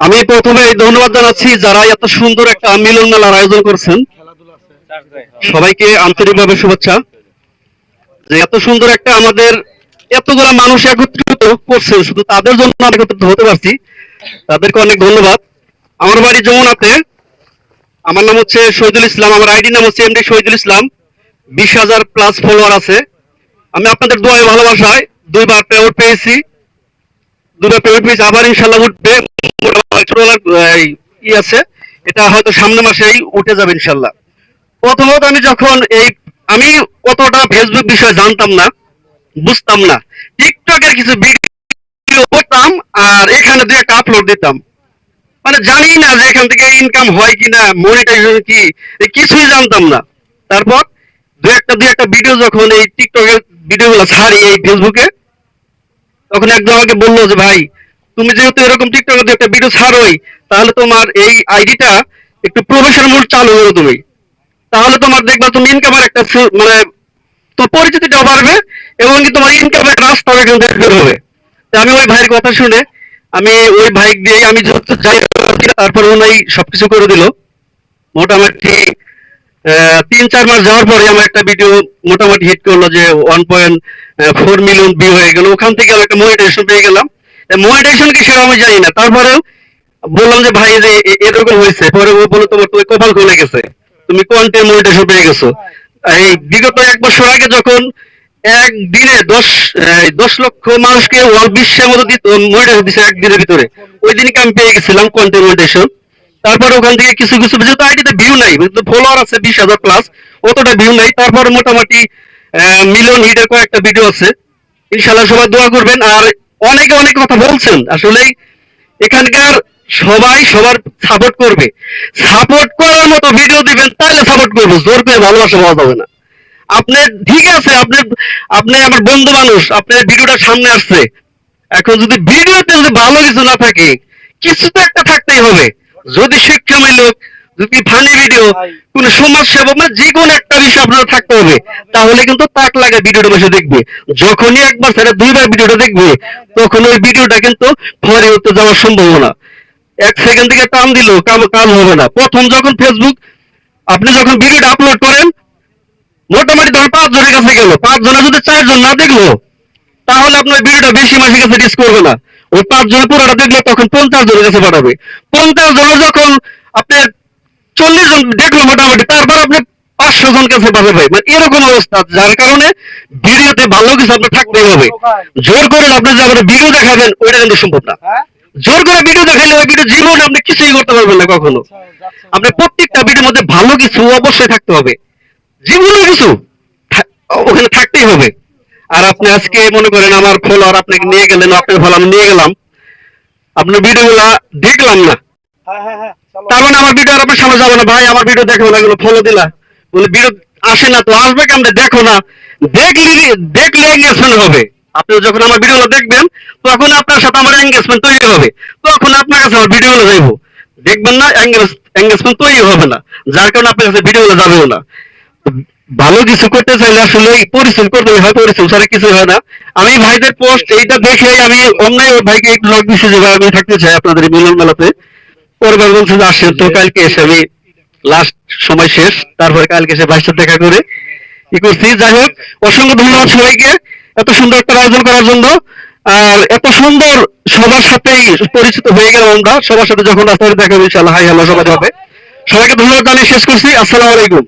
আমি প্রথমে ধন্যবাদ জানাচ্ছি যারা এত সুন্দর একটা মিলন মেলার আয়োজন করছেন। সবাইকে আন্তরিকভাবে শুভেচ্ছা। যে এত সুন্দর একটা আমাদের এতগুলা মানুষ একত্রিত করছেন, শুধু তাদের জন্য একত্রিত হতে পারছি। তাদেরকে অনেক ধন্যবাদ। আমার বাড়ি যমুনাতে। আমার নাম হচ্ছে শহীদুল ইসলাম। আমার আইডি নাম হচ্ছে এমডি শহীদুল ইসলাম। বিশ হাজার প্লাস ফলোয়ার আছে। আমি আপনাদের দোয়ায় ভালোবাসায় দুইবার পেয়েছি। দুবার পেমেন্ট পেয়েছি আবার ইনশাল্লাহ উঠবে। ই আছে। এটা হয়তো সামনে মাসেই উঠে যাবে ইনশাল্লাহ। প্রথমত আমি যখন এই আমি কতটা ফেসবুক বিষয়ে জানতাম না, বুঝতাম না। টিকটকের কিছু ভিডিও করতাম আর এখানে দুই একটা আপলোড দিতাম। মানে জানি না যে এখান থেকে ইনকাম হয় কিনা মনিটাইজেশন কি কিছুই জানতাম না। তারপর দু একটা দুই একটা ভিডিও যখন এই টিকটকের ভিডিওগুলো ছাড়ি এই ফেসবুকে তখন একজন আমাকে বলল যে, ভাই, তুমি যেহেতু এরকম টিকটকে দু একটা ভিডিও ছাড়োই, তাহলে তোমার এই আইডিটা একটু প্রফেশনাল মোড চালু করো তুমি। তাহলে তোমার দেখবা তুমি ইনকামের একটা মানে তোমার পরিচিতিটাও বাড়বে এবং কি তোমার ইনকামের রাস্তাও এখান থেকে বের হবে। তো আমি ওই ভাইয়ের কথা শুনে, আমি ওই ভাই দিয়ে আমি যাই তারপর উনি সবকিছু করে দিল। মোটামুটি তিন, চার মাস যাওয়ার পরে আমার একটা ভিডিও মোটামুটি হিট করল যে one point four million view হয়ে গেল। ওখান থেকে আমি একটা মনিটাইজেশন পেয়ে গেলাম। মনিটাইজেশন কি সেটা আমি জানি না। তারপরেও বললাম যে, ভাই, যে এরকম হয়েছে। পরে ও বলল, তোমার, তুমি কপাল খুলে গেছে। তুমি কন্টেন্ট মনিটাইজেশন পেয়ে গেছো? এই বিগত এক বছর আগে যখন একদিনে দশ দশ লক্ষ মানুষকে ওয়াল বিশ্বের মতো মনিটাইজেশন দিছে একদিনের ভিতরে। ওই দিনকে আমি পেয়ে গেছিলাম কন্টেন্ট মনিটাইজেশন তারপরে ওখান থেকে কিছু কিছু, যেহেতু আইডিতে ভিউ নাই ফলোয়ার আছে বিশ হাজার প্লাস অতটা ভিউ নাই। তারপর মোটামুটি মিলিয়ন হিটের কয়েকটা ভিডিও আছে। ইনশাল্লাহ সবাই দোয়া করবেন। আর অনেকে অনেক কথা বলছেন আসলে এখানকার সবাই সবার সাপোর্ট করবে। সাপোর্ট করার মতো ভিডিও দিবেন তাহলে সাপোর্ট করব। জোর করে ভালোবাসা পাওয়া যাবে না। আপনি ঠিক আছে, আপনি আপনি আমার বন্ধু মানুষ আপনার ভিডিওটা সামনে আসছে। এখন যদি ভিডিওতে যদি ভালো কিছু না থাকে কিছু তো একটা থাকতেই হবে। যদি শিক্ষামূলক যদি ফানি ভিডিও কোন সমাজ সেবা মানে যে কোনো একটা বিষয় আপনার থাকতে হবে তাহলে কিন্তু তাক লাগে ভিডিওটা বসে দেখবে। যখনই একবার সেটা দুইবার ভিডিওটা দেখবে তখন ওই ভিডিওটা কিন্তু ফরে হতে যাওয়ার সম্ভাবনা। এক সেকেন্ড থেকে টান দিল কাম কাজ হবে না। প্রথম যখন ফেসবুক আপনি যখন ভিডিওটা আপলোড করেন মোটামুটি ধরুন পাঁচ জনের কাছে গেল। পাঁচ জনের যদি চারজন না দেখল তাহলে আপনার ভিডিওটা বেশি মাসের কাছে রিস্ক করবে না। ওই পাঁচ জন পুরোটা দেখলে তখন পঞ্চাশ জনের কাছে পাঠাবে। পঞ্চাশ জনের যখন আপনার চল্লিশ জন দেখল মোটামুটি তারপর আপনি পাঁচশো জন কাছে পাঠাবে মানে এরকম অবস্থা। যার কারণে ভিডিওতে ভালো কিছু আপনার থাকতেই হবে। জোর করে আপনি যে আমাদের ভিডিও দেখাবেন ওইটা কিন্তু সম্ভব না। জোর করে ভিডিও দেখাইলে ওই ভিডিও জীবনে আপনি কিছুই করতে পারবেন না কখনো। আপনার প্রত্যেকটা ভিডিওর মধ্যে ভালো কিছু অবশ্যই থাকতে হবে। জীবনে কিছু ওখানে থাকতেই হবে। আর আপনি আজকে মনে করেন আমার ফলোয়ার আপনাকে নিয়ে গেলেন আপনার ফলো আমি নিয়ে গেলাম। আপনার ভিডিওগুলা দেখলাম না। তার মানে আমার ভিডিও আর আপনার সামনে যাবে না। ভাই আমার ভিডিও দেখো না এগুলো ফলো দিলা। বলে ভিডিও আসে না তো আসবে কেন দেখো না। দেখলে দেখলে এঙ্গেজমেন্ট হবে। আপনি যখন আমার ভিডিওগুলো দেখবেন তখন আপনার সাথে আমার এঙ্গেজমেন্ট তৈরি হবে। তখন আপনার কাছে আমার ভিডিওগুলো যাইবো। দেখবেন না এঙ্গেজমেন্ট তৈরি হবে না। যার কারণে আপনার কাছে ভিডিওগুলো যাবেও না। ভালো কিছু করতে চাইলে আসলে পরিশ্রম করতে হয় পরিশ্রম, ছাড়া কিছু হয় না। আমি ভাইদের পোস্ট এইটা দেখে আমি অন্যায় ভাইকে একটু লগ দিচ্ছি যে ভাই আমি থাকতে চাই আপনাদের মিলন মেলাতে। পরের বলছে যে আসেন তো, কালকে এসে আমি লাস্ট সময় শেষ, তারপরে কালকে এসে ভাইয়ের দেখা করে ই করছি। যাই হোক, অসংখ্য ধন্যবাদ সবাইকে এত সুন্দর একটা আয়োজন করার জন্য। আর এত সুন্দর সবার সাথেই পরিচিত হয়ে গেলাম আমরা। সবার সাথে যখন রাস্তায় দেখা হবে ইনশাল্লাহ হাই হ্যালো সবাই হবে সবাইকে ধন্যবাদ জানিয়ে শেষ করছি। আসসালামু আলাইকুম।